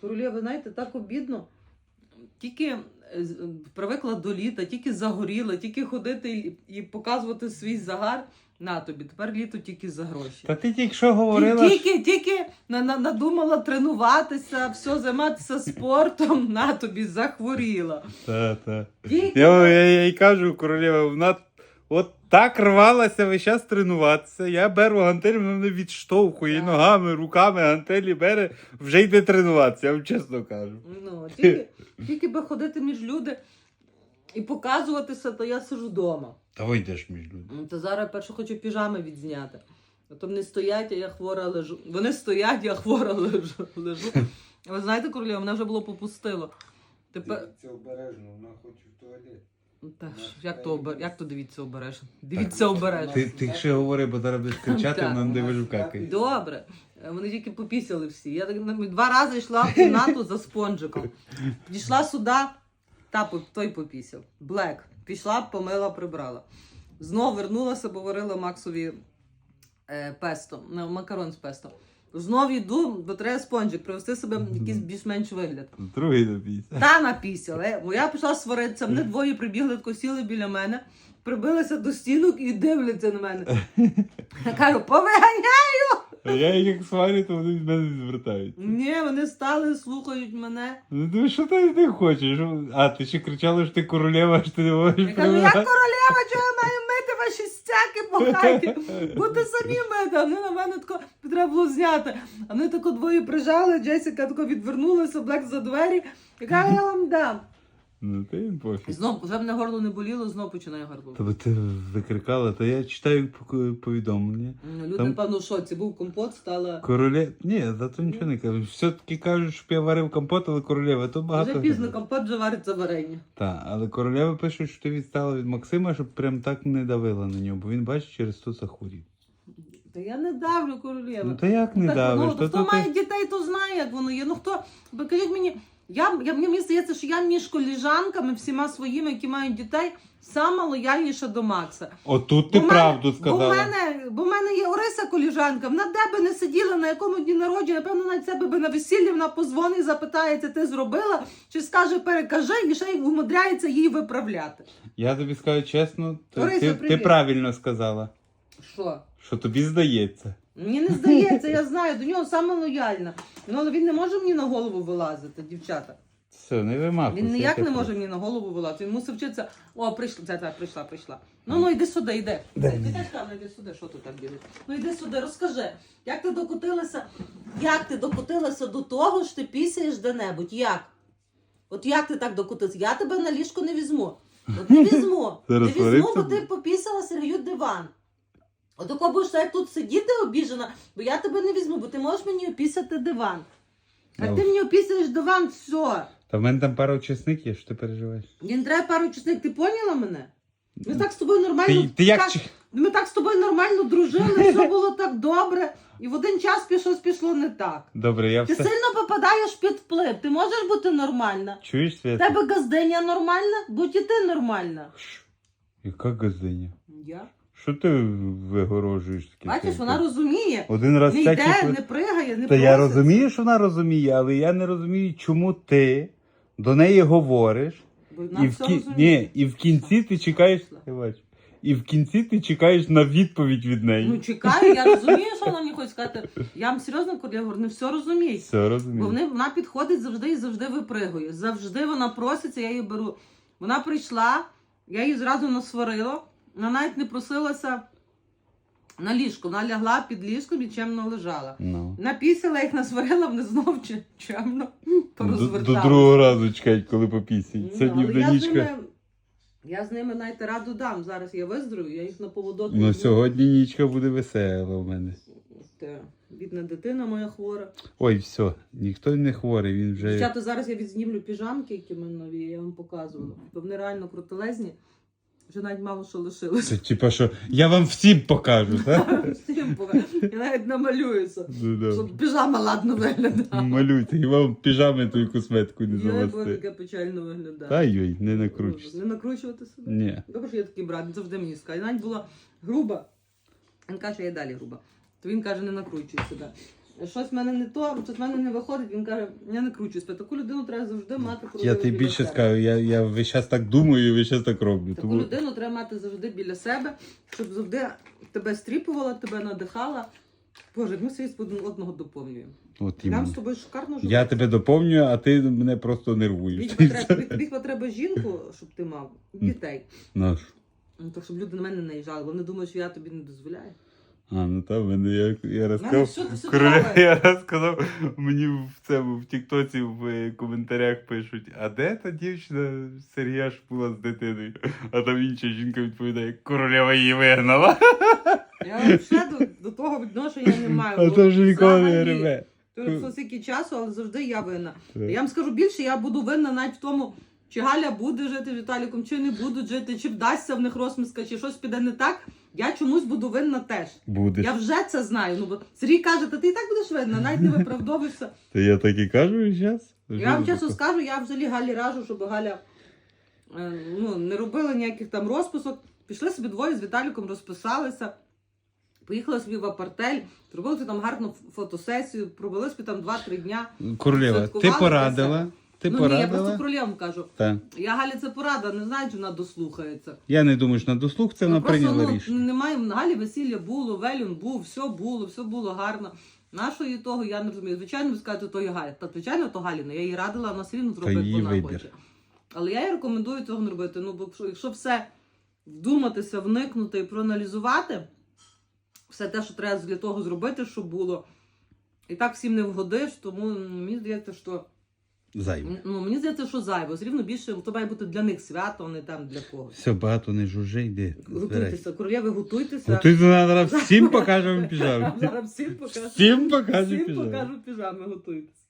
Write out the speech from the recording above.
Королєва, ви знаєте, так обідно. Тільки е, привикла до літа, тільки загоріла, тільки ходити і, показувати свій загар. На тобі, тепер літо тільки за гроші. Та ти тільки що говорила. Тільки, тільки на, на, надумала тренуватися, все, займатися спортом, на тобі захворіла. Та, та. Тільки Я, я, я їй кажу, королева, вона от так рвалася весь час тренуватися. Я беру гантель, вона мене відштовхує Так. ногами, руками гантелі бере, вже йде тренуватися, я вам чесно кажу. Ну, тільки, тільки би ходити між люди і показуватися, то я сижу вдома. Та вийдеш між людьми. Ну, То зараз перше хочу піжами відзняти. А то вони стоять, а я хвора лежу. Вони стоять, я хвора лежу. лежу. А Ви знаєте, королева, мене вже було попустило. Тепер. Дивіться обережно, вона хоче в туалет. Та, ж, як, то, обер- як то дивіться обережно? Дивіться обережно. Ти, ти ще говори, бо зараз будеш кричати, Так. вона не дивиш какає. Добре. Е, Вони тільки попісяли всі. Я так на- два рази йшла в кімнату за спонжиком. Підійшла сюди, та по- той попісяв. Блек. Пішла, помила, прибрала. Знов вернулася, бо варила Максові е, песто, ну, макарон з песто. Знов йду, бо треба спонжик, привести себе якийсь більш-менш вигляд. Другий напійся. Та напісяли. Бо я пішла сваритися, вони двоє прибігли, тако сіли біля мене, прибилися до стінок і дивляться на мене. Я кажу, повиганяй! А я їх як сварю, то вони від мене не звертаються. Ні, вони стали, слухають мене. Ну ти що ти не хочеш? А, ти ще кричала, що ти королева, що ти не можеш Я кажу, я королева, чого я маю ваші стяки погайки, бо ти самі мене, А вони на мене тако треба було зняти. А вони тако двоє прижали, Джесіка тако відвернулася, Блек за двері. Яка я вам дам? Ну ти їм пофіг. знов вже мене горло не боліло, знов починає горло. Тобто ти викрикала, то я читаю повідомлення. Ну, Люди, Там- певно, в шоці. Був компот, стала. Короле... Ні, зато нічого не кажу. Все-таки кажуть, щоб я варив компот, але королева, то багато. Вже пізно компот вже вариться варення. Так, але королева пише, що ти відстала від Максима, щоб прям так не давила на нього, бо він бачить через то захворів. Та я не давлю королева. Ну то як не Так, давиш? ну, то, хто то, має ти... дітей, то знає, як воно є. Ну хто, ви кажіть мені, я, я, мені здається, що я між коліжанками, всіма своїми, які мають дітей, сама лояльніша до Макса. Отут ти Бо правду мене- сказала. Бо в мене, бо в мене є Ориса коліжанка, вона де би не сиділа, на якому дні народження, напевно, навіть себе би на весіллі вона позвонить, запитається, ти зробила, чи скаже, перекажи, і ще й умудряється її виправляти. Я тобі скажу чесно, то Орися, ти, ти правильно сказала, Що? що тобі здається. Мені не здається, я знаю, до нього саме лояльна. Ну, але він не може мені на голову вилазити, дівчата. Все, не вимахуйся. Він ніяк не може мені на голову вилазити. Він мусив вчитися. О, прийшла, це, це, прийшла, прийшла. Ну, ну, йди сюди, йди. Ти теж там, йди сюди, що тут так білить? Ну, йди сюди, розкажи, як ти докотилася, як ти докотилася до того, що ти пісяєш де-небудь? Як? От як ти так докотилася? Я тебе на ліжко не візьму. От не візьму. Не візьму, бо ти попісала Сергію диван. От тако будеш так тут сидіти обіжена, бо я тебе не візьму, бо ти можеш мені опісати диван. А Ну. ти мені опісаєш диван, все. Та в мене там пара учасників, що ти переживаєш. Не треба пару чесник, ти поняла мене? Ми так з тобою нормально. Ти, ти як так, чи- Ми так з тобою нормально дружили, все було так добре. І в один час пішло, пішло не так. Добре, я Ти все. сильно попадаєш під вплив. Ти можеш бути нормальна. Чуєш В тебе газдиня нормальна, будь і ти нормальна. Яка газиня? Я? Що ти вигорожуєш таке? Бачиш, вона розуміє. Один раз Не йде, по- не пригає, не Та я розумію, що вона розуміє, але я не розумію, чому ти до неї говориш, Бо вона і в, все кі... розуміє. Ні, і в кінці ти чекаєш. І в кінці ти чекаєш на відповідь від неї. Ну чекаю, я розумію, що вона мені хоче сказати. Я вам серйозно кажу, я говорю, не все розуміють. Все Бо вони, вона підходить завжди і завжди випригує. Завжди вона проситься, я її беру. Вона прийшла, я її зразу насварила. Вона навіть не просилася на ліжко. Вона лягла під ліжком і чемно лежала. Ну. Напісила їх насварила, вони знов чи- чемно До, порозвертали. до другого разу чекають, коли попісять. Ну, Сьогодні але в я з ними, я з ними навіть раду дам. Зараз я виздоровлю, я їх на поводок. Ну візьму. сьогодні нічка буде весела в мене. Те, Бідна дитина моя хвора. Ой, все, ніхто не хворий, він вже. Дівчата, зараз я відзнімлю піжамки, які в мене нові, я вам показувала. Бо вони реально крутелезні. Вже навіть мало що лишилося. Це типа що, я вам всім покажу, так? Всім пове- Я навіть намалююся, Ну, да. щоб піжама ладно виглядала. Малюйте, і вам піжами ту косметику не Я завести. таке печально виглядає. Та йой, не накручуйся. Не накручувати себе. Ні. Добре, що я такий брат, він завжди мені скаже. Навіть була груба. Він каже, я далі груба. То він каже, не накручуй себе. Щось в мене не то, щось в мене не виходить, він каже, я не кручусь. Таку людину треба завжди мати Я тобі біля більше себе. скажу, я, я весь час так думаю і весь час так роблю. Таку Тому... людину треба мати завжди біля себе, щоб завжди тебе стріпувала, тебе надихала. Боже, як ми собі один одного доповнюємо. От Нам з тобою шикарно жити. Я тебе доповнюю, а ти мене просто нервуєш. Тобі треба, тобі, жінку, щоб ти мав, дітей. Наш. Ну, то, щоб люди на мене не наїжджали. Вони думають, що я тобі не дозволяю. А, ну там мене я, я Мене розказав. що ти все Королева, я розказав, мені в цьому в Тіктоці в е, коментарях пишуть, а де та дівчина Сергія ж була з дитиною? А там інша жінка відповідає, королева її вигнала. Я взагалі до, до того відношення не маю. А бо то вже ніколи не взагалі. То пройшло стільки часу, але завжди я винна. Так. Я вам скажу більше, я буду винна навіть в тому, чи Галя буде жити з Віталіком, чи не будуть жити, чи вдасться в них розміска, чи щось піде не так. Я чомусь буду винна теж. Будеш. Я вже це знаю. Ну бо Сергій каже, та ти і так будеш винна, навіть не виправдовуєшся. Та я так і кажу зараз. Я вам чесно скажу, я взагалі Галі раджу, щоб Галя е, ну, не робила ніяких там розписок. Пішли собі двоє з Віталіком, розписалися. Поїхали собі в апартель, зробили собі там гарну фотосесію, пробули собі там 2-3 дня. Королева, ти порадила. Ти ну ні, я просто порадила. королям кажу. Так. Я Галі це порада, не знаю, чи вона дослухається. Я не думаю, що на дослух це вона Ну, прийняла ну, рішення. немає в Галі весілля було, Велюн був, все було, все було гарно. Нашої того я не розумію. Звичайно, ви скажете, то є Галя. Та звичайно, то Галіна. Я їй радила, вона все рівно зробить, як вона вибір. хоче. Але я їй рекомендую цього не робити. Ну, бо якщо- якщо все вдуматися, вникнути і проаналізувати, все те, що треба для того зробити, щоб було. І так всім не вгодиш, тому мені здається, що Зайве. ну мені здається, що зайво. Все рівно більше то має бути для них свято, а не там для когось. Все, багато не жужжи, йди. Готуйтеся, королеви, готуйтеся. Готуйтеся, зараз всім покажемо піжами. Зараз всім покажу. Всім покажу Всім піжаму. покажу піжами, готуйтеся.